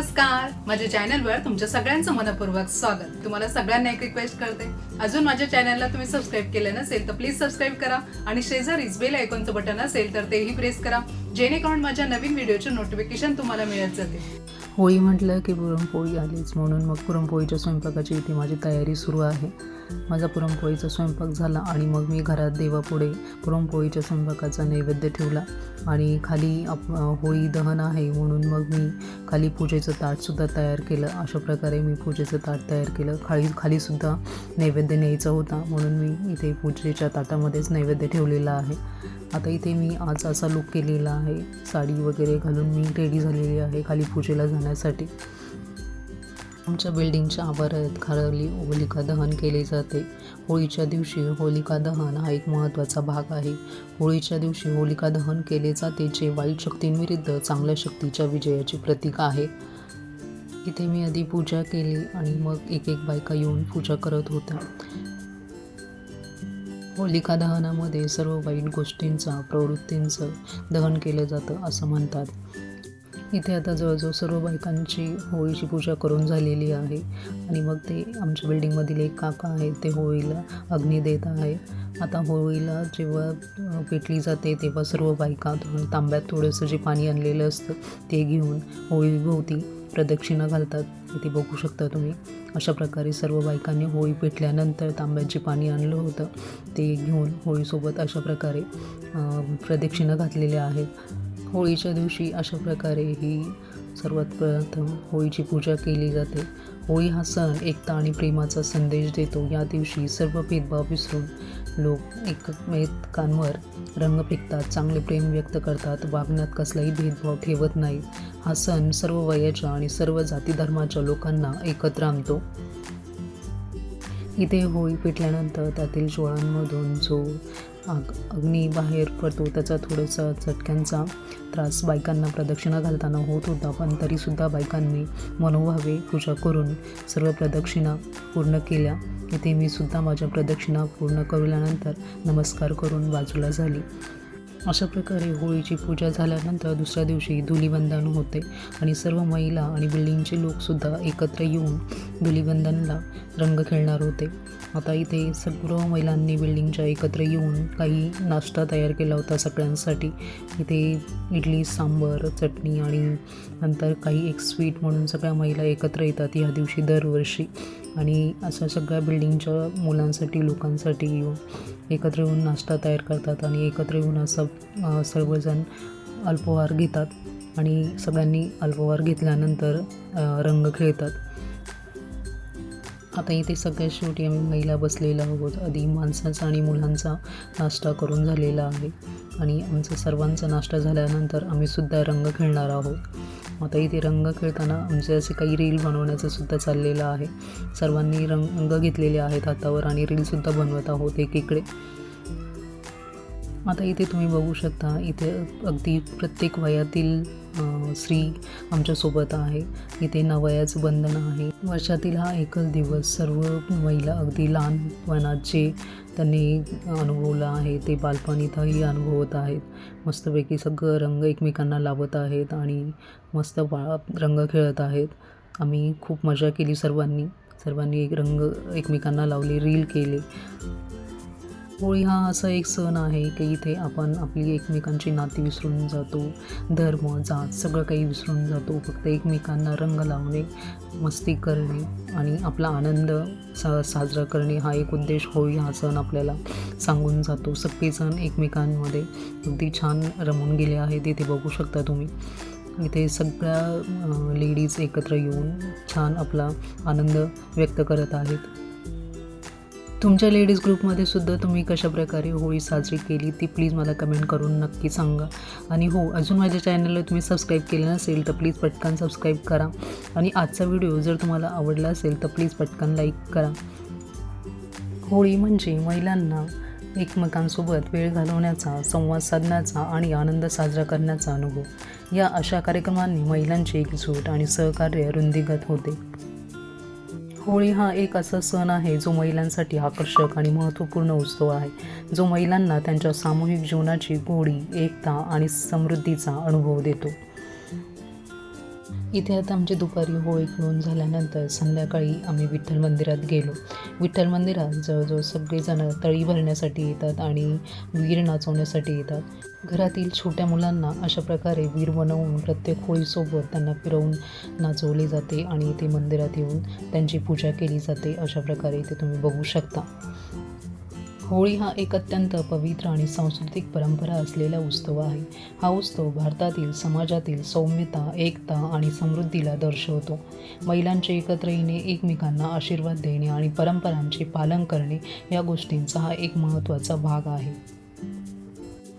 नमस्कार. माझ्या चॅनलवर तुमच्या सगळ्यांचं मनपूर्वक स्वागत. तुम्हाला सगळ्यांना एक रिक्वेस्ट करते. अजून माझ्या चॅनलला तुम्ही सबस्क्राईब केलं नसेल तर प्लीज सबस्क्राईब करा आणि शेजारीच बेल आयकॉनचं बटन असेल तर तेही प्रेस करा. जेणेकरून माझ्या नवीन व्हिडिओचे नोटिफिकेशन तुम्हाला मिळत जाते होळी म्हटलं की पुरणपोळी आलीच. म्हणून मग पुरणपोळीच्या स्वयंपाकाची इथे माझी तयारी सुरू आहे. माझा पुरणपोळीचा स्वयंपाक झाला आणि मग मी घरात देवापुढे पुरणपोळीच्या स्वयंपाकाचा नैवेद्य ठेवला. आणि खाली आप होळी दहन आहे म्हणून मग मी खाली पूजेचं ताटसुद्धा तयार केलं. अशा प्रकारे मी पूजेचं ताट तयार केलं. खाली खालीसुद्धा नैवेद्य न्यायचा होता म्हणून मी इथे पूजेच्या ताटामध्येच नैवेद्य ठेवलेला आहे. आता इथे मी आज असा लुक केलेला आहे. साडी वगैरे घालून मी रेडी झालेली आहे खाली पूजेला जाण्यासाठी. आमच्या बिल्डिंगच्या आवारात खाली होलिका दहन केले जाते. होळीच्या दिवशी होलिका दहन हा एक महत्त्वाचा भाग आहे. होळीच्या दिवशी होलिका दहन केले जाते जे वाईट शक्तींविरुद्ध चांगल्या शक्तीच्या विजयाचे प्रतीक आहे. इथे मी आधी पूजा केली आणि मग एक एक बायका येऊन पूजा करत होत्या. होलिका दहनामध्ये सर्व वाईट गोष्टींचा प्रवृत्तींचं दहन केलं जातं असं म्हणतात. इथे आता जवळजवळ सर्व बायकांची होळीची पूजा करून झालेली आहे. आणि मग ते आमच्या बिल्डिंगमधील एक काका आहेत ते होळीला अग्नी देत आहे. आता होळीला जेव्हा पेटली जाते तेव्हा सर्व बायका थोडं तांब्यात थोडंसं जे पाणी आणलेलं असतं ते घेऊन होळीभोवती प्रदक्षिणा घालतात. ते बघू शकता तुम्ही. अशा प्रकारे सर्व बायकांनी होळी पेटल्यानंतर तांब्यात जे पाणी आणलं होतं ते घेऊन होळीसोबत अशा प्रकारे प्रदक्षिणा घातलेल्या आहेत. होळीच्या दिवशी अशा प्रकारे ही सर्वात प्रथम होळीची पूजा केली जाते. होळी हा सण एकता आणि प्रेमाचा संदेश देतो. या दिवशी सर्व भेदभाव विसरून लोक एकमेकांवर रंग फेकतात चांगले प्रेम व्यक्त करतात वागण्यात कसलाही भेदभाव ठेवत नाहीत. हा सण सर्व वयाच्या आणि सर्व जाती धर्माच्या लोकांना एकत्र आणतो. इथे होळी पेटल्यानंतर त्यातील ज्वाळांमधून जो आग अग्नी बाहेर पडतो त्याचा थोडासा चटक्यांचा त्रास बायकांना प्रदक्षिणा घालताना होत होता पण तरीसुद्धा बायकांनी मनोभावे पूजा करून सर्व प्रदक्षिणा पूर्ण केल्या. इथे मी सुद्धा माझ्या प्रदक्षिणा पूर्ण करूल्यानंतर नमस्कार करून बाजूला झाली. अशा प्रकारे होळीची पूजा झाल्यानंतर दुसऱ्या दिवशी धुलीबंधन होते आणि सर्व महिला आणि बिल्डिंगचे लोकसुद्धा एकत्र येऊन धुलीबंधनला रंग खेळणार होते. आता इथे सर्व महिलांनी बिल्डिंगच्या एकत्र येऊन काही नाश्ता तयार केला होता सगळ्यांसाठी. इथे इडली सांबर चटणी आणि नंतर काही एक स्वीट म्हणून सगळ्या महिला एकत्र येतात ह्या दिवशी दरवर्षी. आणि असं सगळ्या बिल्डिंगच्या मुलांसाठी लोकांसाठी येऊन एकत्र येऊन नाश्ता तयार करतात आणि एकत्र येऊन असं सर्वजण अल्पोहार घेतात आणि सगळ्यांनी अल्पोहार घेतल्यानंतर रंग खेळतात. आता इथे सगळ्यात शेवटी आम्ही महिला बसलेल्या आहोत. आधी माणसाचा आणि मुलांचा नाश्ता करून झालेला आहे आणि आमचा सर्वांचा नाश्ता झाल्यानंतर आम्ही सुद्धा रंग खेळणार आहोत. आता इथे रंग खेळताना आमचे असे काही रील बनवण्याचं सुद्धा चाललेलं आहे. सर्वांनी रंग घेतलेले आहेत हातावर आणि रीलसुद्धा बनवत आहोत एकीकडे. आता इथे तुम्ही बघू शकता इथे अगदी प्रत्येक वयातील स्त्री आमच्यासोबत आहे. इथे नवयाचं बंधन आहे. वर्षातील हा एकच दिवस सर्व महिला अगदी लहानपणात जे त्यांनी अनुभवलं आहे. ते बालपण इथंही अनुभवत आहेत. मस्तपैकी सगळं रंग एकमेकांना लावत आहेत आणि मस्त बा रंग खेळत आहेत. आम्ही खूप मजा केली सर्वांनी. सर्वांनी एक रंग एकमेकांना लावले रील केले. होळी हा असा एक सण आहे की इथे आपण आपली एकमेकांची नाती विसरून जातो धर्म जात सगळं काही विसरून जातो. फक्त एकमेकांना रंग लावणे मस्ती करणे आणि आपला आनंद सा साजरा करणे हा एक उद्देश होळी हा सण आपल्याला सांगून जातो. सगळेजण एकमेकांमध्ये अगदी छान रमून गेले आहेत. इथे बघू शकता तुम्ही. इथे सगळ्या लेडीज एकत्र येऊन छान आपला आनंद व्यक्त करत आहेत. तुमच्या लेडीज ग्रुपमध्ये सुद्धा तुम्ही कशा प्रकारे होळी साजरी केली ती प्लीज मला कमेंट करून नक्की सांगा. आणि हो अजून माझ्या चॅनलला तुम्ही सबस्क्राईब केलं नसेल तर प्लीज पटकन सबस्क्राईब करा. आणि आजचा व्हिडिओ जर तुम्हाला आवडला असेल तर प्लीज पटकन लाईक करा. होळी म्हणजे महिलांना एकमेकांसोबत वेळ घालवण्याचा संवाद साधण्याचा आणि आनंद साजरा करण्याचा अनुभव. या अशा कार्यक्रमांनी महिलांची एकजूट आणि सहकार्य रुंदीगत होते. होळी हा एक असा सण आहे जो महिलांसाठी आकर्षक आणि महत्त्वपूर्ण उत्सव आहे. जो महिलांना त्यांच्या सामूहिक जीवनाची गोडी एकता आणि समृद्धीचा अनुभव देतो. इथे आता आमची दुपारी होळी खेळून झाल्यानंतर संध्याकाळी आम्ही विठ्ठल मंदिरात गेलो. विठ्ठल मंदिरात जवळजवळ सगळेजण तळी भरण्यासाठी येतात आणि वीर नाचवण्यासाठी येतात. घरातील छोट्या मुलांना अशा प्रकारे वीर बनवून प्रत्येक होळीसोबत त्यांना फिरवून नाचवले जाते आणि इथे मंदिरात येऊन त्यांची पूजा केली जाते अशा प्रकारे इथे तुम्ही बघू शकता. होळी हा एक अत्यंत पवित्र आणि सांस्कृतिक परंपरा असलेला उत्सव आहे. हा उत्सव भारतातील समाजातील सौम्यता एकता आणि समृद्धीला दर्शवतो. महिलांचे एकत्र येणे एकमेकांना आशीर्वाद देणे आणि परंपरांचे पालन करणे या गोष्टींचा हा एक महत्त्वाचा भाग आहे.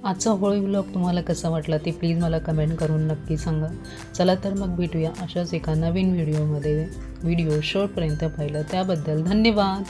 आजचा होळी ब्लॉग तुम्हाला कसा वाटला ते प्लीज मला कमेंट करून नक्की सांगा. चला तर मग भेटूया अशाच एका नवीन व्हिडिओमध्ये व्हिडिओ शेवटपर्यंत पाहिलं त्याबद्दल धन्यवाद!